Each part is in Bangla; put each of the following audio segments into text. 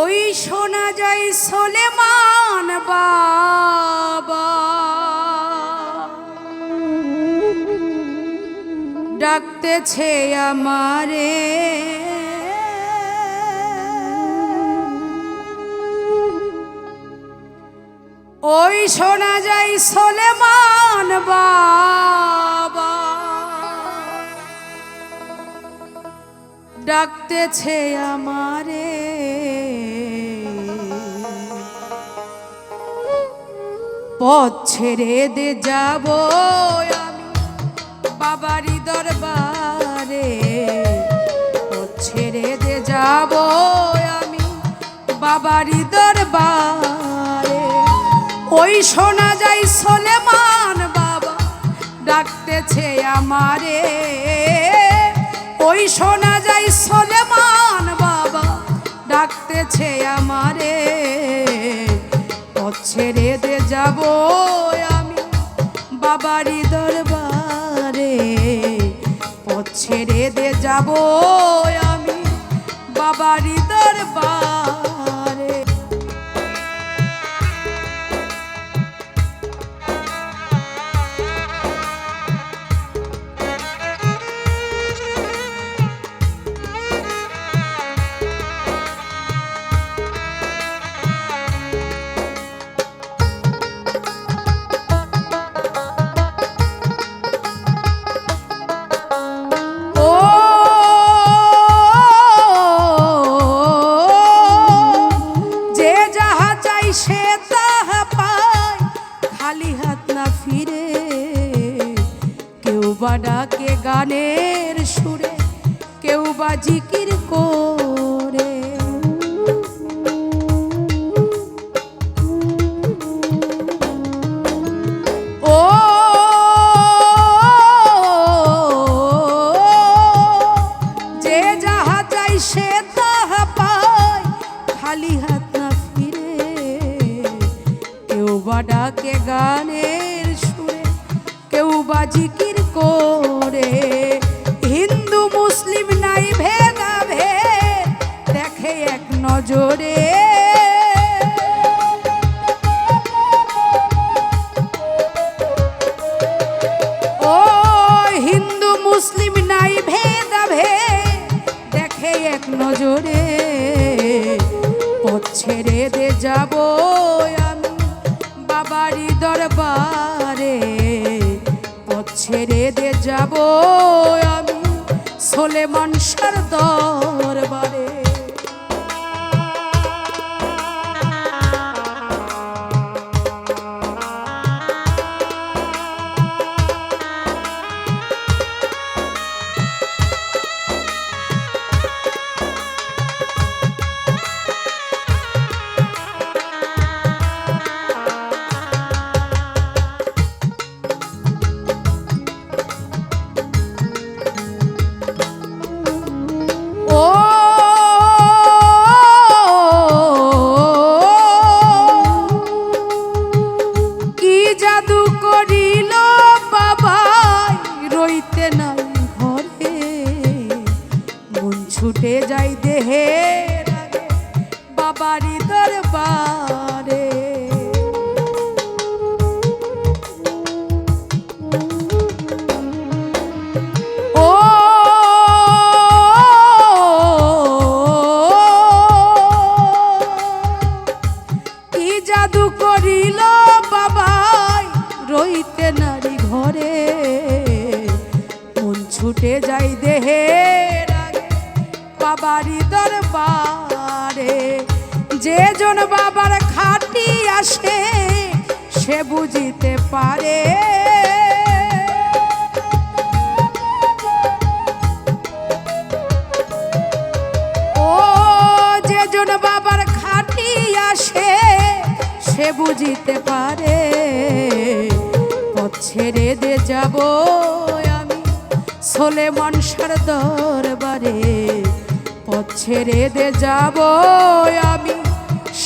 ওই শোনা যায় সোলেমান বাবা। ডাকতেছে আমারে। ওই শোনা যায় সোলেমান বাবা। ডাকতেছে আমারে। পথ ছেড়ে দে যাব আমি বাবারি দরবারে। পথ ছেড়ে দে যাব আমি বাবারি দরবারে। ওই শোনা যায় সোলেমান বাবা ডাকতেছে আমারে। ওই শোনা যায় সোলেমান বাবা ডাকতেছে আমারে। পথ ছেড়ে যাব আমি বাবারি দরবারে পথ ছেড়ে দে যাব আমি বাবারি দরবারে ডাকে গানের সুরে কেউ বা জিকির করে। ডাকে গানের সুরে কেউ বা জিকির করে। হিন্দু, মুসলিম নাই ভেদা ভেদ দেখে এক নজরে। ও হিন্দু, মুসলিম নাই ভেদা ভেদ দেখে এক নজরে। পথ ছেড়ে দে যাব আমি বাবারি দরবারে। ছেড়ে দে যাব আমি। সোলেমান সার ছুটে যাই দেহে বাবারি দরবারে বাড়ি দরবারে। যে জন বাবার খাটি আসে, সে বুঝিতে পারে। ও যে জন বাবার খাটি আসে, সে বুঝিতে পারে। ছেড়ে দে যাব আমি সোলে মনসার দরবারে। ছেড়ে দে যাব আমি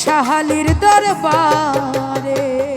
সাহালির দরবারে।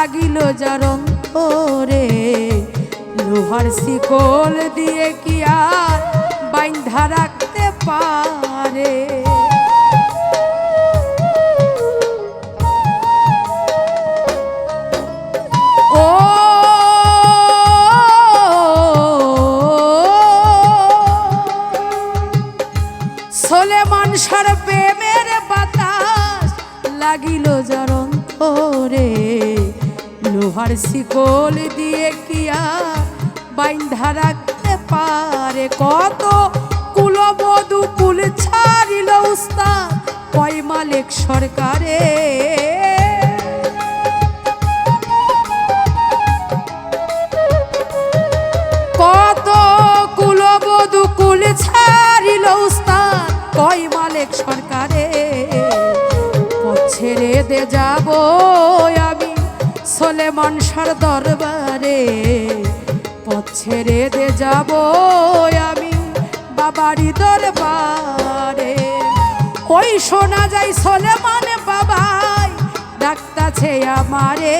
লাগিল যার অন্তরে লোহার শিকল দিয়ে কি আর বাইন্ধা রাখতে পারে? ও সোলে মানুষের প্রেমের লাগিল অন্তরে লোহার শিকল দিয়ে কি আর বাইন্ধা রাখতে পারে। কত কুলবধূ কুল ছাড়িল উস্তাদ, কয় মালিক সরকারে। কত কুলবধূ কুল ছাড়িল উস্তাদ, কয় মালিক সরকারে। ছেড়ে দে যাব আমি সোলে মনসার দরবারে, পথ ছেড়ে দে যাব আমি বাবারি দরবারে। ওই শোনা যায় সোলে মানে বাবাই, ডাক্তাছে আমারে।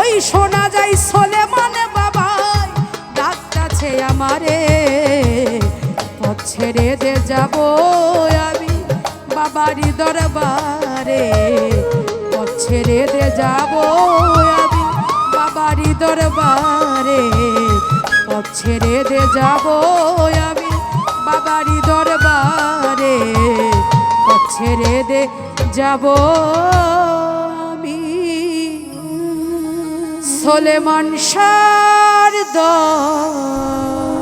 ওই শোনা যায় সোলে মানে বাবাই, ডাক্তাছে আমারে। পথ ছেড়ে দে যাব আমি বাবারি দরবারে। ছেড়ে দে যাব আমি বাবারি দরবারে। পথ ছেড়ে দে যাব আমি বাবারি দরবারে। পথ ছেড়ে দে যাব আমি। সোলে মনসার দর